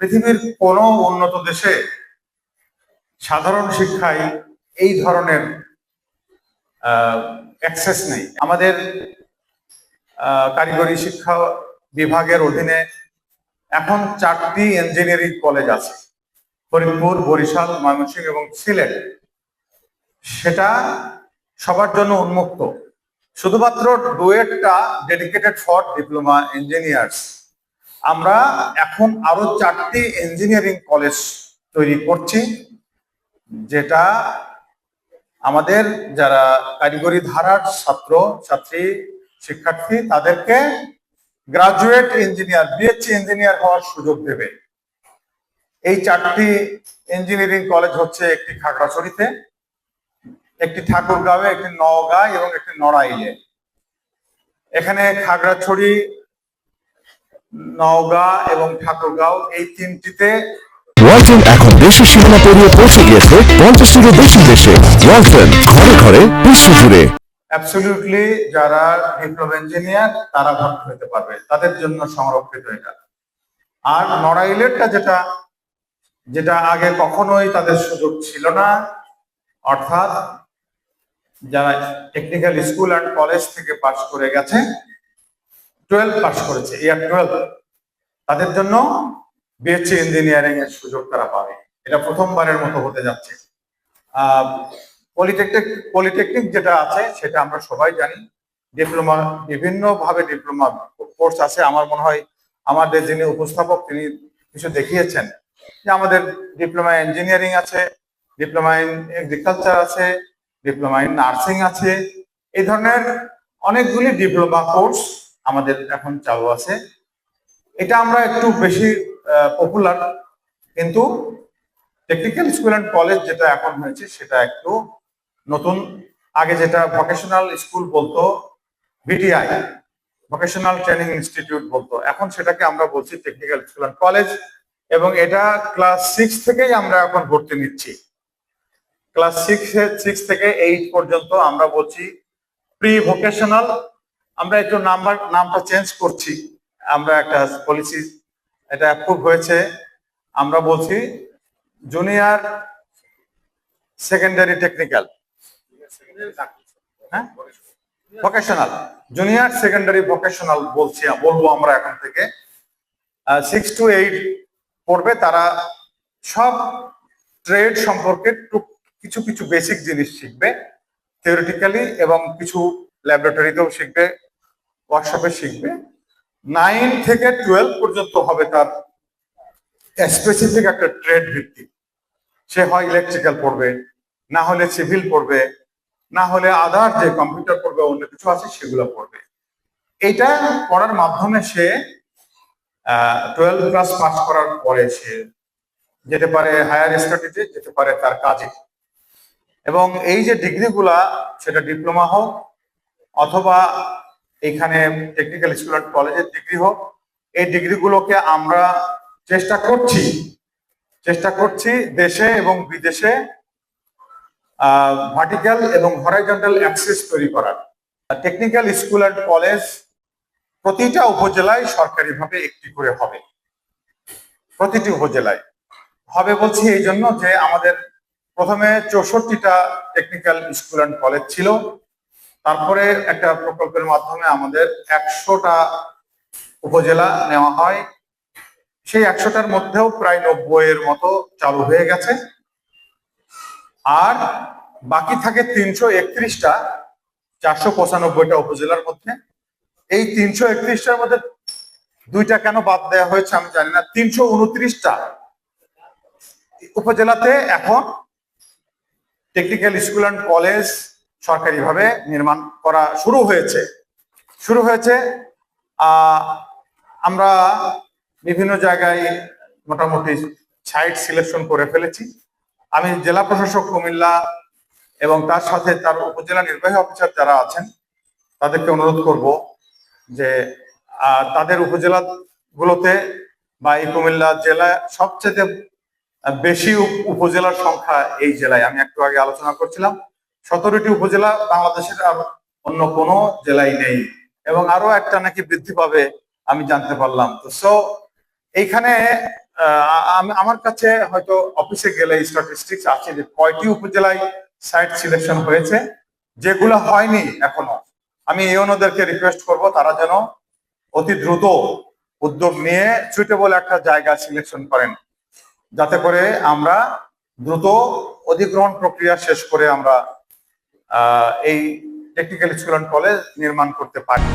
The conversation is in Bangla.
পৃথিবীর কোনো উন্নত দেশে সাধারণ শিক্ষায় এই ধরনের অ্যাক্সেস নেই। আমাদের কারিগরি শিক্ষা বিভাগের অধীনে এখন চারটি ইঞ্জিনিয়ারিং কলেজ আছে। ফরিদপুর, বরিশাল, ময়মনসিংহ এবং সিলেট। সেটা সবার জন্য উন্মুক্ত। শুধুমাত্র ডুয়েটটা ডেডিকেটেড ফর ডিপ্লোমা ইঞ্জিনিয়ার্স আমরা এখন আরও চারটি ইঞ্জিনিয়ারিং কলেজ তৈরি করছি, যেটা আমাদের যারা কারিগরি ধারার ছাত্র, ছাত্রী, শিক্ষার্থী, তাদেরকে গ্রাজুয়েট ইঞ্জিনিয়ার বিএসসি ইঞ্জিনিয়ার হওয়ার সুযোগ দেবে। এই চারটি ইঞ্জিনিয়ারিং কলেজ হচ্ছে একটি খাগড়াছড়িতে, একটি ঠাকুরগাঁওয়ে, একটি নওগাঁ এবং একটি নড়াইলে। এখানে খাগড়াছড়ি নওগাঁ এবং ঠাকুরগাঁও এই তিনটিতে ওয়ালটন এখন দেশের সীমানা পেরিয়ে পৌঁছে গিয়েছে পঞ্চাশটিরও বেশি দেশে। ওয়ালটন ঘরে ঘরে বিশ্ব জুড়ে। অ্যাবসলিউটলি যারা ডিপ্লোমা ইঞ্জিনিয়ার তারা ভর্তি হতে পারবে। তাদের জন্য সংরক্ষিত এটা। আর নড়াইলেরটা যেটা যেটা আগে কখনোই তাদের সুযোগ ছিল না অর্থাৎ যারা টেকনিক্যাল স্কুল অ্যান্ড কলেজ থেকে পাশ করে গেছে টুয়েলভ পাশ করেছে ইয়ার টুয়েলভ তাদের জন্য বিএসসি ইঞ্জিনিয়ারিং এর সুযোগ তারা পাবে। এটা প্রথমবারের মতো হতে যাচ্ছে। পলিটেকনিক পলিটেকনিক যেটা আছে, সেটা আমরা সবাই জানি। ডিপ্লোমা বিভিন্ন ভাবে ডিপ্লোমা কোর্স আছে। আমার মনে হয় আমাদের যিনি উপস্থাপক, তিনি কিছু দেখিয়েছেন যে আমাদের ডিপ্লোমা ইঞ্জিনিয়ারিং আছে ডিপ্লোমা ইন এগ্রিকালচার আছে ডিপ্লোমা ইন নার্সিং আছে। এই ধরনের অনেকগুলি ডিপ্লোমা কোর্স আমাদের এখন চালু আছে। এটা আমরা একটু বেশি পপুলার কিন্তু টেকনিক্যাল স্কুল অ্যান্ড কলেজ যেটা এখন হয়েছে, সেটা একটু নতুন। আগে যেটা ভোকেশনাল স্কুল বলতো বিটিআই ভোকেশনাল ট্রেনিং ইনস্টিটিউট বলতো। এখন সেটাকে আমরা বলছি টেকনিক্যাল স্কুল অ্যান্ড কলেজ এবং এটা ক্লাস সিক্স থেকেই আমরা এখন ভর্তি নিচ্ছি। ক্লাস সিক্স সিক্স থেকে এইট পর্যন্ত আমরা বলছি প্রি ভোকেশনাল আমরা একটু নাম্বার, নামটা চেঞ্জ করছি। আমরা একটা পলিসি এটা অ্যাপ্রুভ হয়েছে। আমরা বলছি জুনিয়র সেকেন্ডারি টেকনিক্যাল হ্যাঁ? ভোকেশনাল জুনিয়র সেকেন্ডারি ভোকেশনাল বলছি, বলব আমরা এখন থেকে। সিক্স টু এইট পড়বে তারা সব ট্রেড সম্পর্কে কিছু কিছু বেসিক জিনিস শিখবে। থিওরিটিক্যালি এবং কিছু ল্যাবরেটরিতেও শিখবে। ওয়ার্কশপে শিখবে। নাইন থেকে টুয়েলভ পর্যন্ত হবে তার স্পেসিফিক একটা ট্রেড ভিত্তিক। সে হয় ইলেকট্রিক্যাল পড়বে, না হলে সিভিল পড়বে, না হলে আদার যে কম্পিউটার পড়বে, অন্য কিছু আছে, সেগুলো পড়বে। এটা পড়ার মাধ্যমে সে টুয়েলভ ক্লাস পাস করার পরে সে যেতে পারে হায়ার স্টাডিতে যেতে পারে তার কাজে। এবং এই যে ডিগ্রিগুলা সেটা ডিপ্লোমা হোক, অথবা এখানে টেকনিক্যাল স্কুল অ্যান্ড কলেজের ডিগ্রি হোক, এই ডিগ্রিগুলোকে আমরা চেষ্টা করছি চেষ্টা করছি দেশে এবং বিদেশে ভার্টিক্যাল এবং হরাইজন্টাল অ্যাক্সেস তৈরি করার। টেকনিক্যাল স্কুল অ্যান্ড কলেজ প্রতিটা উপজেলায় সরকারিভাবে একটি করে হবে। প্রতিটি উপজেলায়। হবে বলছি এই জন্য যে আমাদের প্রথমে চৌষট্টিটা টেকনিক্যাল স্কুল অ্যান্ড কলেজ ছিল। তারপরে একটা প্রকল্পের মাধ্যমে আমাদের একশোটা উপজেলা নেওয়া হয়। সেই একশোটার মধ্যেও প্রায় নব্বই এর মতো চালু হয়ে গেছে। আর বাকি থাকে তিনশো একত্রিশটা, চারশো পঁচানব্বইটা উপজেলার মধ্যে। এই তিনশো একত্রিশটার মধ্যে দুইটা কেন বাদ দেওয়া হয়েছে আমি জানি না। তিনশো উনত্রিশটা উপজেলাতে এখন টেকনিক্যাল স্কুল অ্যান্ড কলেজ সরকারিভাবে নির্মাণ করা শুরু হয়েছে। শুরু হয়েছে আমরা বিভিন্ন জায়গায় মোটামুটি সাইট সিলেকশন করে ফেলেছি। আমি জেলা প্রশাসক কুমিল্লা এবং তার সাথে তার উপজেলা নির্বাহী অফিসার যারা আছেন, তাদেরকে অনুরোধ করব যে তাদের উপজেলা গুলোতে বা এই কুমিল্লা জেলা সবচেয়ে বেশি উপ- উপজেলার সংখ্যা এই জেলায়। আমি একটু আগে আলোচনা করছিলাম। সতেরোটি উপজেলা বাংলাদেশের আর অন্য কোনো জেলায় নেই। এবং আরও একটা নাকি বৃদ্ধি পাবে, আমি জানতে পারলাম। তো সো এইখানে আমার কাছে হয়তো অফিসে গেলে স্ট্যাটিস্টিক্স আছে যে কয়টি উপজেলায় সাইট সিলেকশন হয়েছে, যেগুলো হয়নি এখনও। আমি এই ইউনোদেরকে রিকোয়েস্ট করব, তারা যেন অতি দ্রুত উদ্যোগ নিয়ে সুইটেবল একটা জায়গা সিলেকশন করেন। যাতে করে আমরা দ্রুত অধিগ্রহণ প্রক্রিয়া শেষ করে আমরা এই টেকনিক্যাল স্কুল অ্যান্ড কলেজ নির্মাণ করতে পারি।